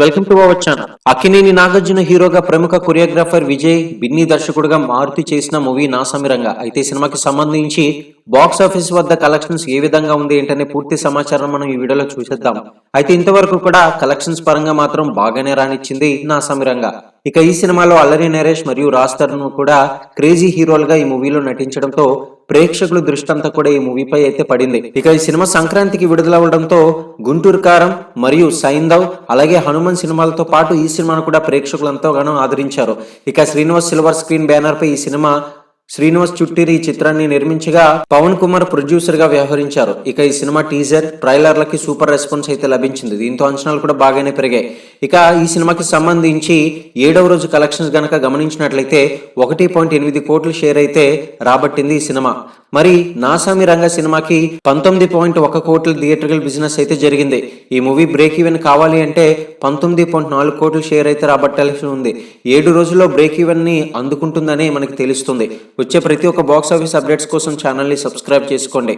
Welcome to our channel Akkineni Nagarjuna హీరోగా ప్రముఖ choreographer Vijay Binny దర్శకుడుగా మారుతి చేసిన మూవీ నాసమిరంగా. అయితే సినిమాకి సంబంధించి బాక్స్ ఆఫీస్ వద్ద కలెక్షన్స్ ఏ విధంగా ఉంది ఏంటనే పూర్తి సమాచారం మనం ఈ వీడియోలో చూసేద్దాం. అయితే ఇంతవరకు కూడా కలెక్షన్స్ పరంగా మాత్రం బాగానే రానిచ్చింది నాసమిరంగా. ఇక ఈ సినిమాలో అల్లరి నరేష్ మరియు రాజ్ తరుణ్ కూడా క్రేజీ హీరోలుగా ఈ మూవీలో నటించడంతో ప్రేక్షకుల దృష్టి అంతా కూడా ఈ మూవీపై అయితే పడింది. ఇక ఈ సినిమా సంక్రాంతికి విడుదలవడంతో గుంటూరు కారం మరియు సైందవ్ అలాగే హనుమాన్ సినిమాలతో పాటు ఈ సినిమాను కూడా ప్రేక్షకులు ఎంతోగానో ఆదరించారు. ఇక శ్రీనివాస్ సిల్వర్ స్క్రీన్ బ్యానర్ పై ఈ సినిమా శ్రీనివాస్ చుట్టిరి ఈ చిత్రాన్ని నిర్మించగా పవన్ కుమార్ ప్రొడ్యూసర్గా వ్యవహరించారు. ఇక ఈ సినిమా టీజర్ ట్రైలర్లకి సూపర్ రెస్పాన్స్ అయితే లభించింది. దీంతో అంచనాలు కూడా బాగానే పెరిగాయి. ఇక ఈ సినిమాకి సంబంధించి ఏడవ రోజు కలెక్షన్స్ గనక గమనించినట్లయితే ఒకటి పాయింట్ ఎనిమిది కోట్ల షేర్ అయితే రాబట్టింది ఈ సినిమా. మరి నాసామి రంగ సినిమాకి పంతొమ్మిది పాయింట్ ఒక కోట్ల థియేటర్కల్ బిజినెస్ అయితే జరిగింది. ఈ మూవీ బ్రేక్ ఈవెన్ కావాలి అంటే పంతొమ్మిది పాయింట్ నాలుగు కోట్ల షేర్ అయితే రాబట్టాల్సి ఉంది. ఏడు రోజుల్లో బ్రేక్ ఈవెన్ని అందుకుంటుందని మనకి తెలుస్తుంది. వచ్చే ప్రతి ఒక్క బాక్స్ ఆఫీస్ అప్డేట్స్ కోసం ఛానల్ని సబ్స్క్రైబ్ చేసుకోండి.